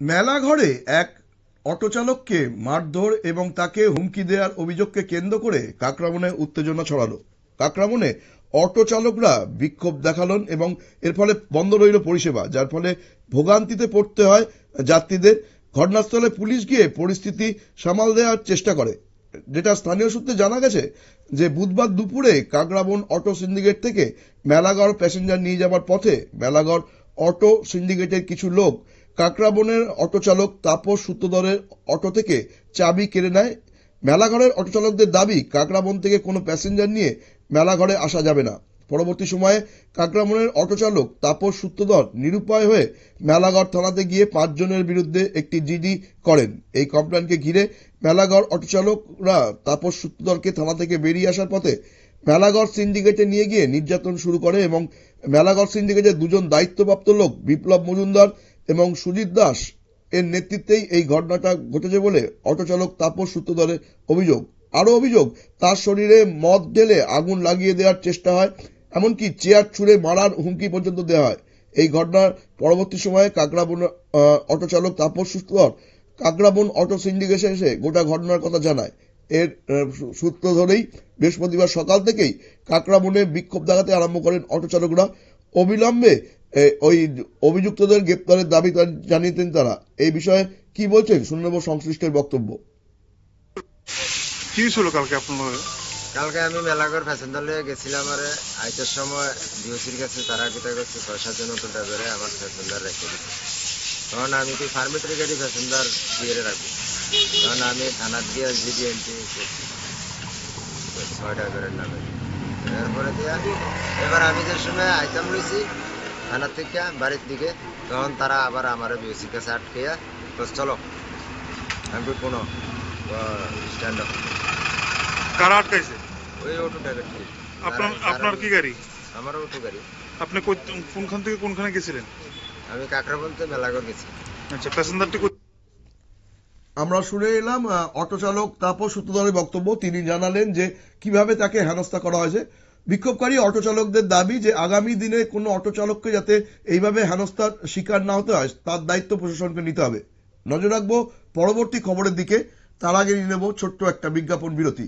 মেলাঘরে এক অটোচালককে মারধর এবং তাকে হুমকি দেওয়ার অভিযোগকে কেন্দ্র করে কাকরামনে উত্তেজনা ছড়ালো। কাকরামনে অটো চালকরা বিক্ষোভ দেখালেন এবং এর ফলে বন্ধ রইল পরিষেবা, যার ফলে ভোগান্তিতে পড়তে হয় যাত্রীদের। ঘটনাস্থলে পুলিশ গিয়ে পরিস্থিতি সামাল দেওয়ার চেষ্টা করে। যেটা স্থানীয় সূত্রে জানা গেছে যে, বুধবার দুপুরে কাকরাবন অটো সিন্ডিকেট থেকে মেলাগড় প্যাসেঞ্জার নিয়ে যাওয়ার পথে মেলাগড় অটো সিন্ডিকেটের কিছু লোক কাকরাবনের অটো চালক তাপস সূত্রধরের অটো থেকে চাবি কেড়ে নেয়। মেলাঘরের অটো চালকদের দাবি, কাকরাবন থেকে কোনো প্যাসেঞ্জার নিয়ে মেলাঘরে আসা যাবে না। পরবর্তী সময়ে কাকরাবনের অটো চালক তাপস সূত্রধর নিরুপায় হয়ে মেলাঘর থানাতে গিয়ে পাঁচজনের বিরুদ্ধে একটি জিডি করেন। এই কমপ্লেনকে ঘিরে মেলাঘর অটো চালকরা তাপস সূত্রধরকে থানা থেকে বেরিয়ে আসার পথে মেলাঘর সিন্ডিকেটে নিয়ে গিয়ে নির্যাতন শুরু করে এবং মেলাঘর সিন্ডিকেটের দুজন দায়িত্বপ্রাপ্ত লোক বিপ্লব মজুমদার এবং সুজিত দাস এর নেতৃত্বেই এই ঘটনাটা ঘটেছে বলে অটো চালক তাপস সূত্রধরের অভিযোগ। আরও অভিযোগ তার শরীরে মদ ঢেলে আগুন লাগিয়ে দেওয়ার চেষ্টা হয় এমনকি চেয়ার ছুঁড়ে মারার হুমকি পর্যন্ত দেওয়া হয়। এই ঘটনার পরবর্তী সময়ে কাকরাবন আহ, অটো চালক তাপস সূত্রধর কাকরাবন অটো সিন্ডিকেশন এসে গোটা ঘটনার কথা জানায়। এর সূত্র ধরেই বৃহস্পতিবার সকাল থেকেই কাকরাবনে বিক্ষোভ দেখাতে আরম্ভ করেন অটো চালকরা অবিলম্বে ওই অভিযুক্তদের গ্রেপ্তারের দাবি জানিয়েছেন তারা। এই বিষয়ে কি বলছেন? শুনে নেব সংশ্লিষ্টের বক্তব্য। কি ছিল কালকে আপনার? কালকে আমি মেলাঘর প্যাসেঞ্জার লিয়ে গেছিলাম আরে। আইটার সময় ডিওসির কাছে তারা কিতা করছে ছয় সাতজন মতো ড্রাইভারে আমার প্যাসেঞ্জার রেখে দিচ্ছে তখন আমি কি ফার্মেটরি গাড়ি প্যাসেঞ্জার দিয়ে রাখব? তখন আমি থানার দিয়ে জিডি এন্ট্রি করছি। ছয় ড্রাইভারের নামে। এরপরে দিয়া এবার আমি যে সময় আইতাম রয়েছি থানার থেকে বাড়ির দিকে। তখন তারা আবার আমার বিওসির কাছে আটকে তো চলো আমি কোনো স্ট্যান্ড আপ কারা আটকাইছে? ওই অটো ড্রাইভার আপনার আপনার কি গাড়ি? আমার অটো গাড়ি। আপনি কোনখান থেকে কোনখানে গেছিলেন? আমি কাকড়া বলতে মেলাঘর গেছি। আচ্ছা প্যাসেঞ্জারটি আমরা শুনে এলাম অটো চালক তাপস সূত্রধরের বক্তব্য। তিনি জানালেন যে কীভাবে তাকে হেনস্থা করা হয়েছে। বিক্ষোভকারী অটো চালকদের দাবি যে আগামী দিনে কোনো অটো চালককে যাতে এইভাবে হেনস্থার শিকার না হতে হয়, তার দায়িত্ব প্রশাসনকে নিতে হবে। নজর রাখব, পরবর্তী খবরের দিকে, তার আগে নিয়ে নেব ছোট্ট একটা বিজ্ঞাপন বিরতি।